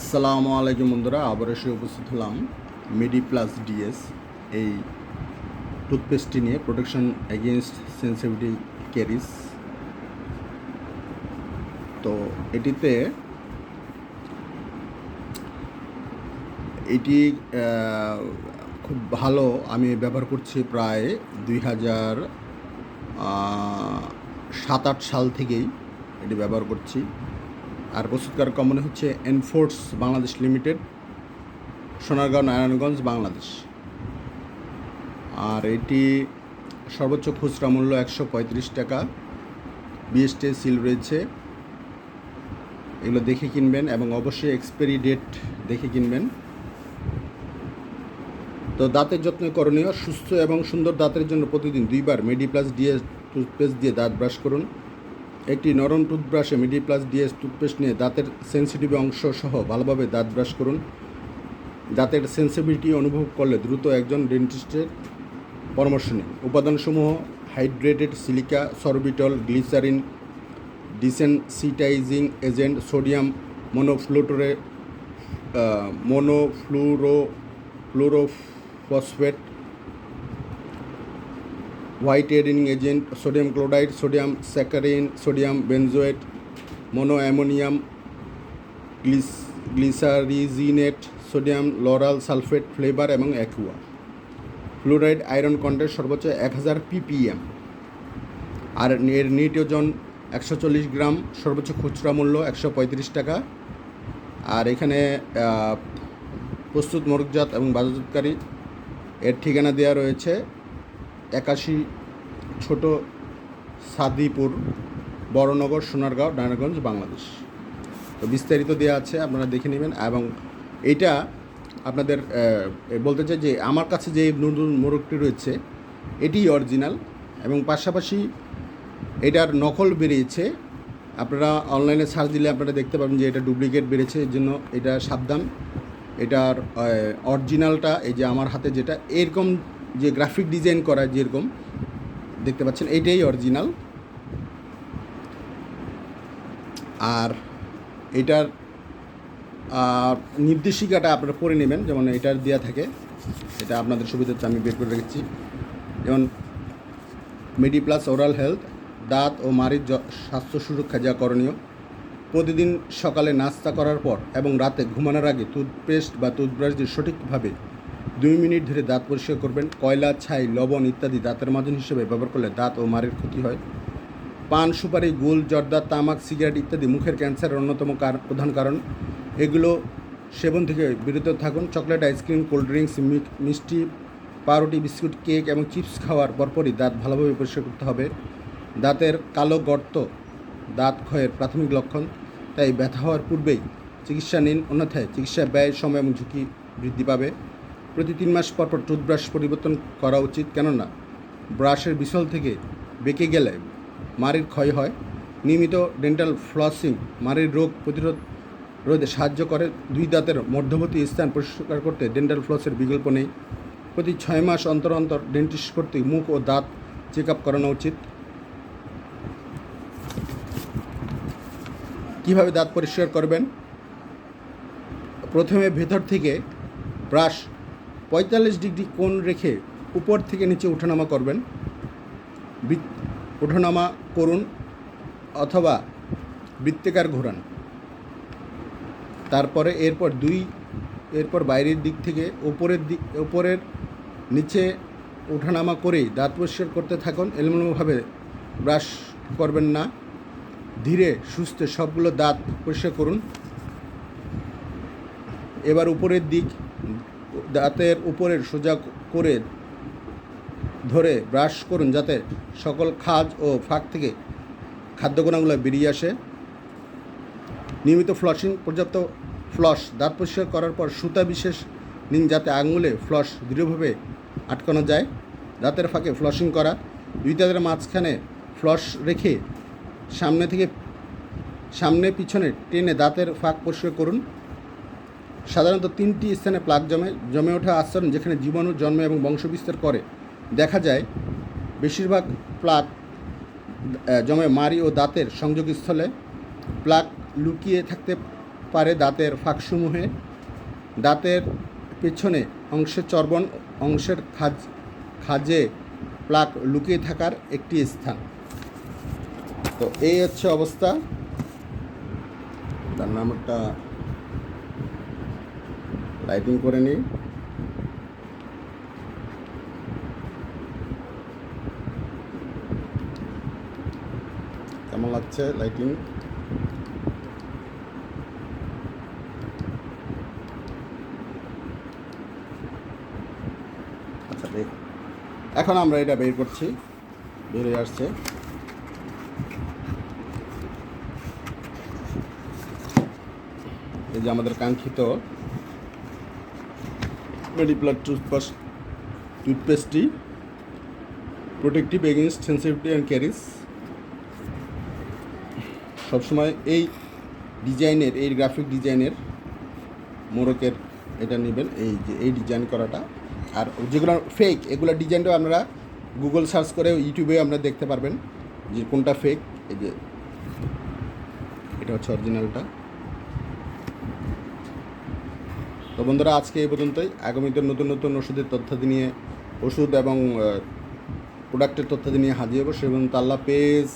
আসসালামু আলাইকুম বন্ধুরা আবার এসে উপস্থিত হলাম মেডি প্লাস ডিএস এই টুথপেস্টটি নিয়ে প্রোটেকশন এগেনস্ট সেন্সিভিটি ক্যারিস তো এটিতে, এটি খুব ভালো, আমি ব্যবহার করছি প্রায় দুই হাজার সাত আট সাল থেকেই এটি ব্যবহার করছি। আর প্রস্তুতকার কোম্পানি হচ্ছে এনফোর্স বাংলাদেশ লিমিটেড, সোনারগাঁও, নারায়ণগঞ্জ, বাংলাদেশ। আর এটি সর্বোচ্চ খুচরা মূল্য একশো পঁয়ত্রিশ টাকা। বিএসটি সিল রয়েছে। এগুলো দেখে কিনবেন এবং অবশ্যই এক্সপায়ারি ডেট দেখে কিনবেন। তো দাঁতের যত্ন করণীয়, সুস্থ এবং সুন্দর দাঁতের জন্য প্রতিদিন দুইবার মেডি প্লাস ডিএস টুথপেস্ট দিয়ে দাঁত ব্রাশ করুন। একটি নরম টুথব্রাশে মিডি প্লাস ডিএস টুথপেস্ট নিয়ে দাঁতের সেন্সিটিভ অংশ সহ ভালোভাবে দাঁত ব্রাশ করুন। দাঁতের সেন্সিটিভিটি অনুভব করলে দ্রুত একজন ডেন্টিস্টের পরামর্শ নিন। উপাদানসমূহ hydrated silica sorbitol glycerin desensitising agent sodium মনোফ্লুটোরে monofluoro fluorophosphate whitening agent sodium chloride sodium saccharin sodium benzoate mono ammonium গ্লিস glycyrrhizinate sodium lauryl sulphate flavour এবং অ্যাকুয়া ফ্লোরাইড আয়রন কন্টেন্ট সর্বোচ্চ এক হাজার পিপিএম আর এর নিট ওজন একশো চল্লিশ গ্রাম, সর্বোচ্চ খুচরা মূল্য একশো পঁয়ত্রিশ টাকা। আর এখানে প্রস্তুত মোরগজাত এবং বাজারজাতকারী, এর ঠিকানা দেওয়া রয়েছে একাশি, ছোট সাদিপুর, বড়নগর, সোনারগাঁও, নারায়ণগঞ্জ, বাংলাদেশ। তো বিস্তারিত দেওয়া আছে, আপনারা দেখে নেবেন এবং এইটা আপনাদের বলতে চাই যে আমার কাছে যে নতুন মোরগটি রয়েছে, এটি অরিজিনাল এবং পাশাপাশি এটার নকল বেরিয়েছে। আপনারা অনলাইনে সার্চ দিলে আপনারা দেখতে পাবেন যে এটা ডুপ্লিকেট বেড়েছে এর জন্য এটা সাবধান। এটার অরিজিনালটা এই যে আমার হাতে যেটা, এরকম যে গ্রাফিক ডিজাইন করা যেরকম, দেখতে পাচ্ছেন এইটাই অরিজিনাল আর এটার নির্দেশিকাটা আপনারা পড়ে নেবেন, যেমন এটার দেওয়া থাকে। এটা আপনাদের সুবিধার্থে আমি বের করে রেখেছি। যেমন মেডি প্লাস ওরাল হেলথ দাঁত ও মাড়ির য- স্বাস্থ্য সুরক্ষা যা করণীয়। প্রতিদিন সকালে নাস্তা করার পর এবং রাতে ঘুমানোর আগে টুথপেস্ট বা টুথব্রাশ দিয়ে সঠিকভাবে দুই মিনিট ধরে দাঁত পরিষ্কার করবেন, কয়লা, ছাই, লবণ ইত্যাদি দাঁতের মাজন হিসেবে ব্যবহার করলে দাঁত ও মারের ক্ষতি হয়। পান, সুপারি, গুল, জর্দা, তামাক, সিগারেট ইত্যাদি মুখের ক্যান্সারের অন্যতম প্রধান কারণ। এগুলো সেবন থেকে বিরত থাকুন। চকলেট, আইসক্রিম, কোল্ড ড্রিঙ্কস মিষ্টি, পাউরুটি, বিস্কুট, কেক এবং চিপস খাওয়ার পরপরই দাঁত ভালোভাবে পরিষ্কার করতে হবে। দাঁতের কালো গর্ত দাঁত ক্ষয়ের প্রাথমিক লক্ষণ, তাই ব্যথা হওয়ার পূর্বেই চিকিৎসা নিন। অন্যথায় চিকিৎসা ব্যয় সময় এবং ঝুঁকি বৃদ্ধি পাবে। প্রতি তিন মাস পর পর টুথব্রাশ পরিবর্তন করা উচিত। কেননা, ব্রাশের বিশল থেকে বেঁকে গেলে মাড়ির ক্ষয় হয়। নিয়মিত ডেন্টাল ফ্লসিং মাড়ির রোগ প্রতিরোধ রোধে সাহায্য করে। দুই দাঁতের মধ্যবর্তী স্থান পরিষ্কার করতে ডেন্টাল ফ্লসের বিকল্প নেই। প্রতি ছয় মাস অন্তর অন্তর ডেন্টিস্ট কর্তৃক মুখ ও দাঁত চেক আপ করানো উচিত। কীভাবে দাঁত পরিষ্কার করবেন? প্রথমে ভেতর থেকে ব্রাশ পঁয়তাল্লিশ ডিগ্রি কোণ রেখে উপর থেকে নিচে ওঠানামা করবেন। ওঠানামা করুন অথবা বৃত্তাকার ঘোরান। তারপরে এরপর দুই, এরপর বাইরের দিক থেকে ওপরের দিক ওপরের নিচে ওঠানামা করেই দাঁত পরিষ্কার করতে থাকুন। এলোমেলোভাবে ব্রাশ করবেন না। ধীরে সুস্থে সবগুলো দাঁত পরিষ্কার করুন। এবার উপরের দিক দাঁতের উপরের সোজা করে ধরে ব্রাশ করুন যাতে সকল খাজ ও ফাঁক থেকে খাদ্যগুণাগুলো বেরিয়ে আসে। নিয়মিত ফ্লসিং পর্যাপ্ত ফ্লস দাঁত পরিষ্কার করার পর সুতা বিশেষ নিন যাতে আঙুলে ফ্লস দৃঢ়ভাবে আটকানো যায়। দাঁতের ফাঁকে ফ্লসিং করা। দুই দাঁতের মাঝখানে ফ্লস রেখে সামনে থেকে সামনে পিছনে টেনে দাঁতের ফাঁক পরিষ্কার করুন। সাধারণত তিনটি স্থানে প্লাক জমে জমে ওঠা আচরণ যেখানে জীবাণু জন্মে এবং বংশবিস্তার করে। দেখা যায় বেশিরভাগ আহ, জমে মাড়ি ও দাঁতের সংযোগস্থলে। প্লাক লুকিয়ে থাকতে পারে দাঁতের ফাঁকসমূহে। দাঁতের পেছনে অংশে চর্বণ অংশের খাজ খাজে প্লাক লুকিয়ে থাকার একটি স্থান। তো এই হচ্ছে অবস্থা। তার নামটা লাইটিং করে নিই। কেমন লাগছে লাইটিং? আচ্ছা দেখ। এখন আমরা এটা বের করছি। বেরিয়ে আসছে। এই যে আমাদের কাঙ্ক্ষিত মেডিপ্লার toothpaste টুথপেস্টটি protective against sensitivity and caries সবসময় এই ডিজাইনের, এই গ্রাফিক ডিজাইনের মোরকের এটা নেবেন, এই যে, এই ডিজাইন করাটা। আর যেগুলো ফেক এগুলো ডিজাইনটাও আপনারা গুগল সার্চ করে ইউটিউবে আপনারা দেখতে পারবেন যে কোনটা ফেক এই যে, এটা হচ্ছে অরিজিনালটা তো বন্ধুরা, আজকে এই পর্যন্তই। আগামীতে নতুন নতুন ওষুধের তথ্যাদি নিয়ে, ওষুধ এবং প্রোডাক্টের তথ্যাদি নিয়ে হাজির হব। সে পর্যন্ত আল্লাহ পেজ